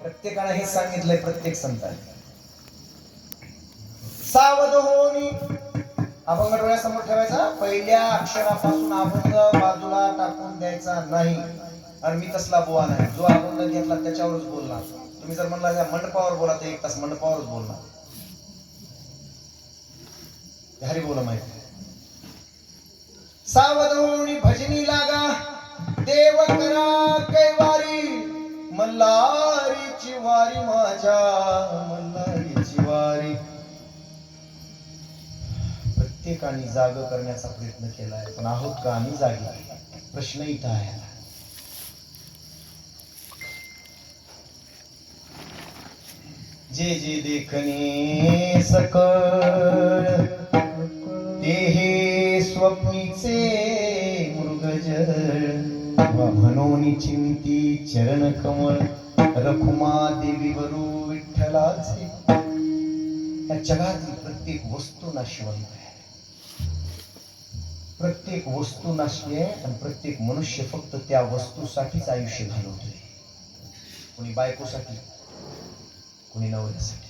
प्रत्येकाला हे सांगितलंय प्रत्येक संतांनी. सावध होणी अभंग डोळ्यासमोर ठेवायचा. पहिल्या अक्षरापासून अभंग बाजूला टाकून द्यायचा नाही. आणि मी तसला बुवा नाही जो अभंग घेतला त्याच्यावरच बोलणार. तुम्ही जर म्हणला मंडपावर बोला तर एक तास मंडपावरच बोलणार. हरी बोला माहिती सावध होणी भजनी लागा. देव करा. मल्हारीची वारी माझ्या मल्हारीची वारी. प्रत्येकाने जाग करण्याचा प्रयत्न केलाय पण आहोत का आम्ही जागी? प्रश्न इथं आहे. जे जे देखणे सकळ ते हे स्वप्नीचे मृगजळ. म्हणून चिंती चरण कमळ रखुमा देवी वरू विठ्ठलाचे. या जगातील प्रत्येक वस्तू नाशिवंत आहे. प्रत्येक वस्तू नाशी आहे आणि प्रत्येक मनुष्य फक्त त्या वस्तूसाठीच आयुष्य घालवतोय. कोणी बायकोसाठी कोणी नवऱ्यासाठी.